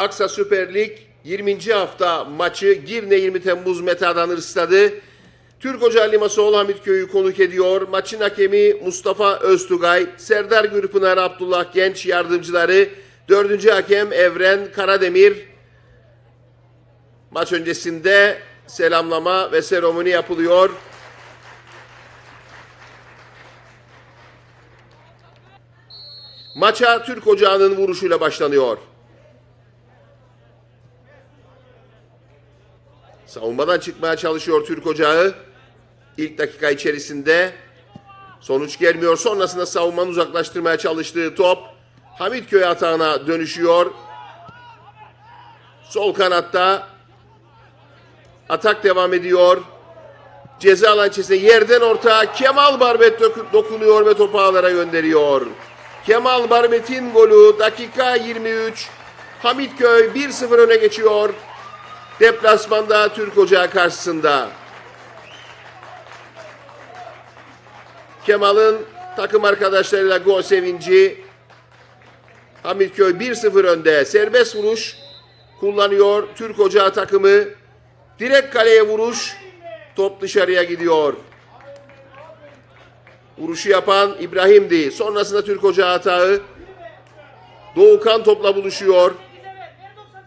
Aksa Süper Lig 20. hafta maçı Girne 20 Temmuz Metadan Stadı. Türk Hoca Ali Masoğlu Hamitköy'ü konuk ediyor. Maçın hakemi Mustafa Öztugay, Serdar Gürpınar Abdullah Genç yardımcıları, dördüncü hakem Evren Karademir. Maç öncesinde selamlama ve seremoni yapılıyor. Maça Türk Ocağı'nın vuruşuyla başlanıyor. Savunmadan çıkmaya çalışıyor Türk Ocağı. İlk dakika içerisinde sonuç gelmiyor. Sonrasında savunmanın uzaklaştırmaya çalıştığı top Hamitköy atağına dönüşüyor. Sol kanatta atak devam ediyor. Ceza alan yerden orta Kemal Barbet dokunuyor ve topu ağlara gönderiyor. Kemal Barbet'in golü dakika 23. Hamitköy 1-0 öne geçiyor. Deplasmanda Türk Ocağı karşısında. Kemal'ın takım arkadaşlarıyla gol sevinci. Hamitköy 1-0 önde. Serbest vuruş kullanıyor Türk Ocağı takımı. Direkt kaleye vuruş. Top dışarıya gidiyor. Vuruşu yapan İbrahim'di. Sonrasında Türk Ocağı hatağı. Doğukan topla buluşuyor.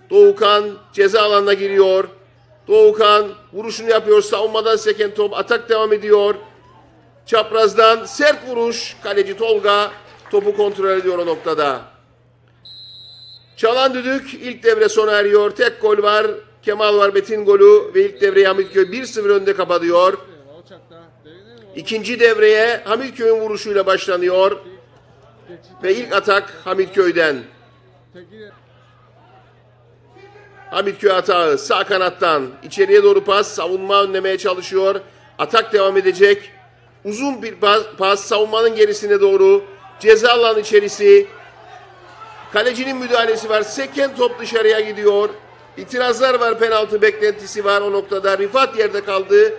Doğukan ceza alanına giriyor. Doğukan vuruşunu yapıyor. Savunmadan seken top. Atak devam ediyor. Çaprazdan sert vuruş. Kaleci Tolga topu kontrol ediyor o noktada. Çalan düdük ilk devre sona eriyor. Tek gol var. Kemal var Betin golü ve ilk devreyi Hamitköy 1-0 önde kapatıyor. İkinci devreye Hamitköy'ün vuruşuyla başlanıyor. Ve ilk atak Hamitköy'den. Hamitköy atağı sağ kanattan içeriye doğru pas savunma önlemeye çalışıyor. Atak devam edecek. Uzun bir pas, pas savunmanın gerisine doğru. Ceza alan içerisi. Kalecinin müdahalesi var. Seken top dışarıya gidiyor. İtirazlar var. Penaltı beklentisi var o noktada. Rifat yerde kaldı.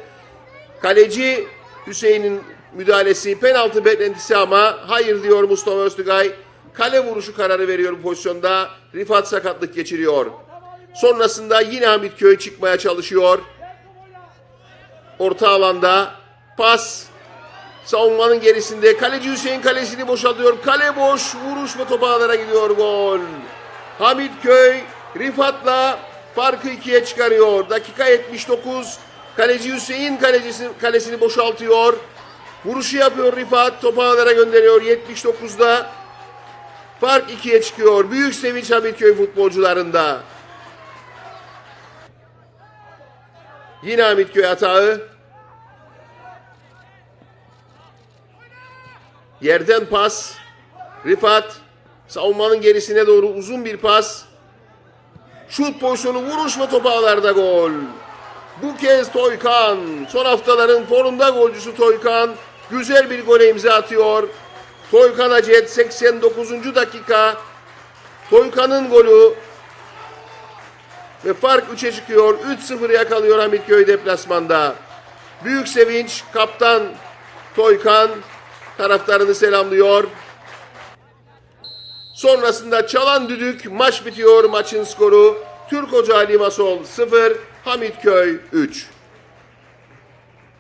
Kaleci Hüseyin'in müdahalesi penaltı beklentisi ama hayır diyor Mustafa Öztürkay. Kale vuruşu kararı veriyor bu pozisyonda. Rifat sakatlık geçiriyor. Sonrasında yine Hamitköy çıkmaya çalışıyor. Orta alanda pas savunmanın gerisinde kaleci Hüseyin kalesini boşaltıyor. Kale boş vuruş ve top ağlara gidiyor gol. Hamitköy Rifat'la farkı ikiye çıkarıyor. Dakika 79. Kaleci Hüseyin kalecisi, kalesini boşaltıyor. Vuruşu yapıyor Rifat. Topu ağlara gönderiyor 79'da. Fark ikiye çıkıyor. Büyük sevinç Hamitköy futbolcularında. Yine Hamitköy hatağı. Yerden pas. Rifat savunmanın gerisine doğru uzun bir pas. Şut pozisyonu vuruş ve top ağlarda gol. Bu kez Toykan. Son haftaların formunda golcüsü Toykan. Güzel bir gole imza atıyor. Toykan Acet 89. dakika. Toykan'ın golü ve fark 3'e çıkıyor. 3-0 yakalıyor Hamitköy deplasmanda. Büyük sevinç kaptan Toykan taraftarını selamlıyor. Sonrasında çalan düdük maç bitiyor maçın skoru. Türk Hoca Ali Masol 0, Hamitköy 3.